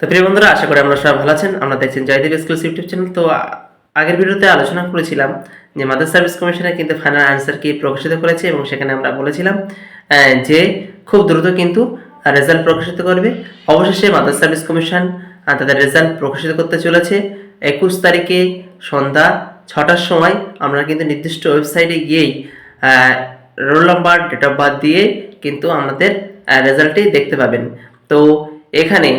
তো প্রিয় বন্ধুরা, আশা করি আমরা সবাই ভালো আছেন। আমরা দেখছেন জয়দেব এক্সক্লুসিভ ইউটিউব চ্যানেল। তো আগের ভিডিওতে আলোচনা করেছিলাম যে মাদার সার্ভিস কমিশনের কিন্তু ফাইনাল অ্যান্সার কি প্রকাশিত করেছে এবং সেখানে আমরা বলেছিলাম যে খুব দ্রুত কিন্তু রেজাল্ট প্রকাশিত করবে। অবশেষে মাদার সার্ভিস কমিশন তাদের রেজাল্ট প্রকাশিত করতে চলেছে। একুশ তারিখে সন্ধ্যা ছটার সময় আমরা কিন্তু নির্দিষ্ট ওয়েবসাইটে গিয়েই roll number date of birth দিয়ে কিন্তু আমাদের রেজাল্টটি দেখতে পাবেন। তো এখানে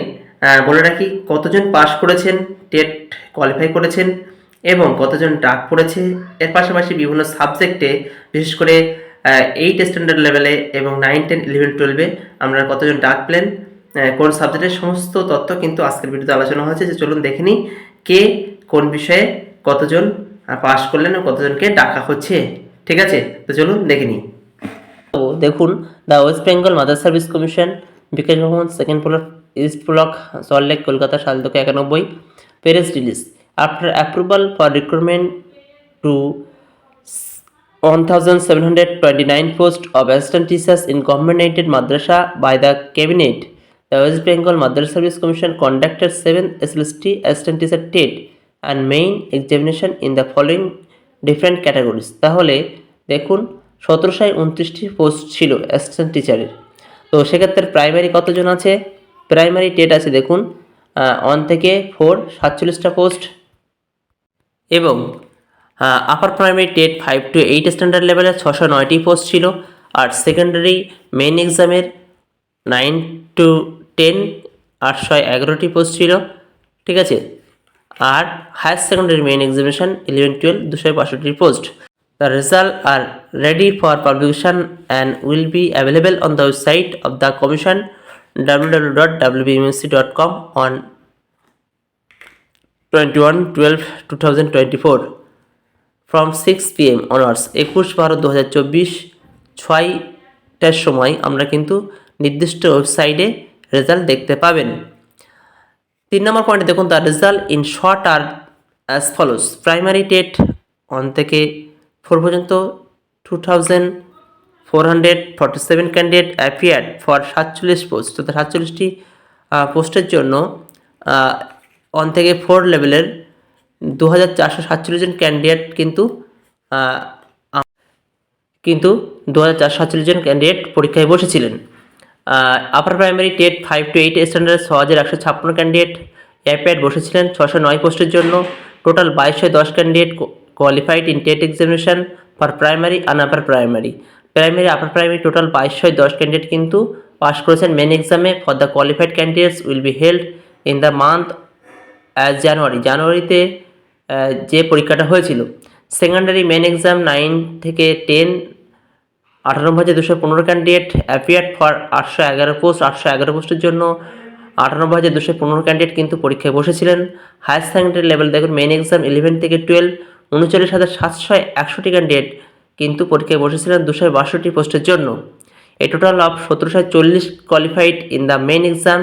বলে রাখি, কতজন পাশ করেছেন টেট কোয়ালিফাই করেছেন এবং কতজন ডাক পড়েছে। এর পাশাপাশি বিভিন্ন সাবজেক্টে বিশেষ করে এইট স্ট্যান্ডার্ড লেভেলে এবং নাইন টেন ইলেভেন টুয়েলভে আমরা কতজন ডাক পেলেন কোন সাবজেক্টের সমস্ত তথ্য কিন্তু আজকের ভিডিওতে আলোচনা হয়েছে। যে চলুন দেখে নিই, কে কোন বিষয়ে কতজন পাশ করলেন ও কতজনকে ডাকা হচ্ছে। ঠিক আছে? তো চলুন দেখে নিই। তো দেখুন, the West Bengal Madrasah Service Commission, Bikash Bhavan second block east block Salt Lake Kolkata সালদকে একানব্বই। Press release, after approval for recruitment to one thousand seven hundred twenty nine post of assistant teachers in government aided madrasa by the cabinet. The West Bengal Madrasah Service Commission conducted seven S L S assistant teacher TET and main examination in the following different categories. তাহলে দেখুন, সতেরোশো উনত্রিশটি post ছিল assistant টিচারের। তো সেক্ষেত্রে primary কতজন আছে? প্রাইমারি টেট আছে, দেখুন ওয়ান থেকে ফোর সাতচল্লিশটা পোস্ট এবং upper primary TET five to eight standard লেভেলে ছশো নয়টি পোস্ট ছিল আর সেকেন্ডারি মেন এক্সামের নাইন টু টেন আটশো এগারোটি পোস্ট ছিল, ঠিক আছে? আর higher secondary main examination eleven twelve দুশো বাষট্টি post the result are ready for publication and will be available on the website of the commission dot dot on twelve two thousand twenty four from six PM onwards একুশ বারো দু হাজার চব্বিশ, ছয়টার সময় আমরা কিন্তু নির্দিষ্ট ওয়েবসাইটে রেজাল্ট দেখতে পাবেন। তিন নম্বর পয়েন্টে দেখুন the result in short are as follows primary TET one থেকে ফোর পর্যন্ত two thousand four hundred forty seven candidate appeared for সাতচল্লিশ পোস্ট। অর্থাৎ সাতচল্লিশটি পোস্টের জন্য ওয়ান থেকে ফোর লেভেলের দু হাজার চারশো সাতচল্লিশ জন ক্যান্ডিডেট কিন্তু কিন্তু দু হাজার চারশো সাতচল্লিশ জন ক্যান্ডিডেট পরীক্ষায় বসেছিলেন। Upper primary TET five to eight standard ছ হাজার একশো ছাপ্পান্ন ক্যান্ডিডেট অ্যাপেড বসেছিলেন ছশো নয় পোস্টের জন্য। টোটাল বাইশশো দশ candidate qualified in TET examination for primary and upper primary primary upper primary total বাইশশো দশ ক্যান্ডিডেট কিন্তু পাস করেছেন। মেন এক্সামে for the qualified candidates will be held in the month as January জানুয়ারিতে যে পরীক্ষাটা হয়েছিল সেকেন্ডারি মেন এক্সাম নাইন থেকে টেন আঠারো হাজার দুশো পনেরো ক্যান্ডিডেট অ্যাপিয়ার্ড ফর আটশো এগারো পোস্ট আটশো এগারো পোস্টের জন্য আটানব্বই হাজার দুশো পনেরো ক্যান্ডিডেট কিন্তু পরীক্ষায় বসেছিলেন। হায়ার সেকেন্ডারি লেভেল দেখুন মেন এক্সাম ইলেভেন থেকে টুয়েলভ উনচল্লিশ হাজার সাতশো একষট্টি ক্যান্ডিডেট কিন্তু পরীক্ষায় বসেছিলেন দুশো বাষট্টি পোস্টের জন্য। এ টোটাল অফ সতেরোশো চল্লিশ qualified in the main exam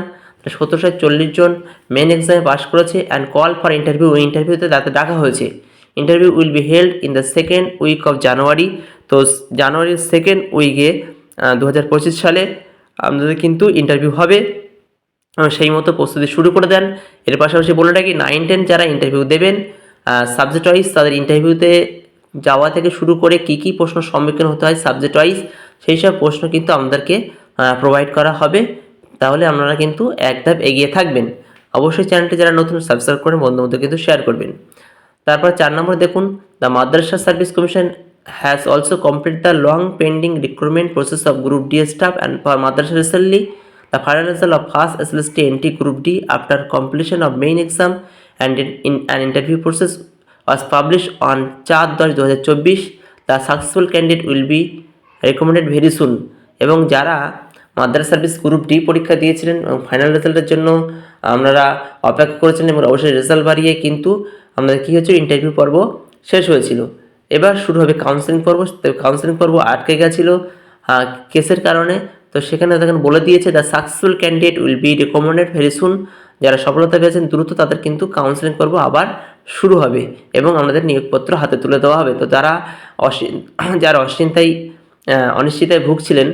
সতেরোশো চল্লিশ জন মেন এক্সামে পাস করেছে অ্যান্ড কল ফর ইন্টারভিউ ইন্টারভিউতে তাতে ডাকা হয়েছে। Interview will be held in the second week of January তো জানুয়ারির সেকেন্ড উইকে দু হাজার পঁচিশ সালে আপনাদের কিন্তু ইন্টারভিউ হবে। সেই মতো প্রস্তুতি শুরু করে দেন। এর পাশাপাশি বলে রাখি নাইন টেন যারা ইন্টারভিউ দেবেন সাবজেক্ট ওয়াইজ তাদের ইন্টারভিউতে যাওয়া থেকে শুরু করে কী কী প্রশ্ন সম্মুখীন হতে হয় সাবজেক্ট ওয়াইজ সেই সব প্রশ্ন কিন্তু আমাদেরকে প্রোভাইড করা হবে। তাহলে আপনারা কিন্তু এক ধাপ এগিয়ে থাকবেন। অবশ্যই চ্যানেলটি যারা নতুন সাবস্ক্রাইব করেন বন্ধু মধ্যে কিন্তু শেয়ার করবেন। তারপর চার নম্বর দেখুন the Madrasah Service Commission has also complete the long pending recruitment process of group D staff and for madrasa recently the final result of first S L S T N T group D after completion of main exam and in an interview process was published on চার দশ দু হাজার চব্বিশ। The successful candidate will be recommended very soon এবং যারা মাদ্রাসা service group D পরীক্ষা দিয়েছিলেন এবং ফাইনাল রেজাল্টের জন্য আপনারা অপেক্ষা করেছেন এবং অবশ্যই রেজাল্ট বাড়িয়ে কিন্তু আমাদের কী হয়েছিল ইন্টারভিউ পর্ব শেষ হয়েছিল। এবার শুরু হবে কাউন্সেলিং পর্ব। কাউন্সেলিং পর্ব আটকে গেছিল কেসের কারণে। তো সেখানে দেখেন বলে দিয়েছে the successful candidate will be recommended very soon যারা সফলতা পেয়েছেন দ্রুত তাদের কিন্তু কাউন্সেলিং পর্ব আবার শুরু হবে এবং আমাদের নিয়োগপত্র হাতে তুলে দেওয়া হবে। তো যারা অসীন যারা অশ্চিন্তায় অনিশ্চিতায় ভুগছিলেন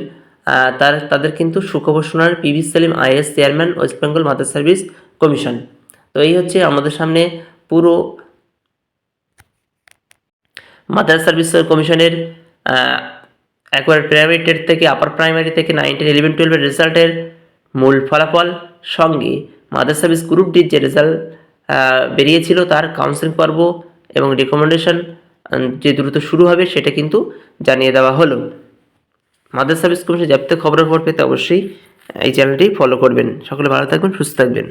তার, তাদের কিন্তু সুখবর শোনার P V Salim IAS chairman, West Bengal Madrasah Service Commission. তো এই হচ্ছে আমাদের সামনে পুরো মাদ্রাস সার্ভিস কমিশনের একবার প্রাইভেটের থেকে, আপার প্রাইমারি থেকে নাইন টেন ইলেভেন, টুয়েলভের রেজাল্টের মূল ফলাফল সঙ্গে মাদার সার্ভিস গ্রুপ ডির যে রেজাল্ট বেরিয়েছিল তার কাউন্সিলিং পর্ব এবং রেকমেন্ডেশন যে দ্রুত শুরু হবে সেটা কিন্তু জানিয়ে দেওয়া হলো। মাদার সার্ভিস কমিশন যাবতীয় খবরের খবর পেতে অবশ্যই এই চ্যানেলটি ফলো করবেন। সকলে ভালো থাকবেন, সুস্থ থাকবেন।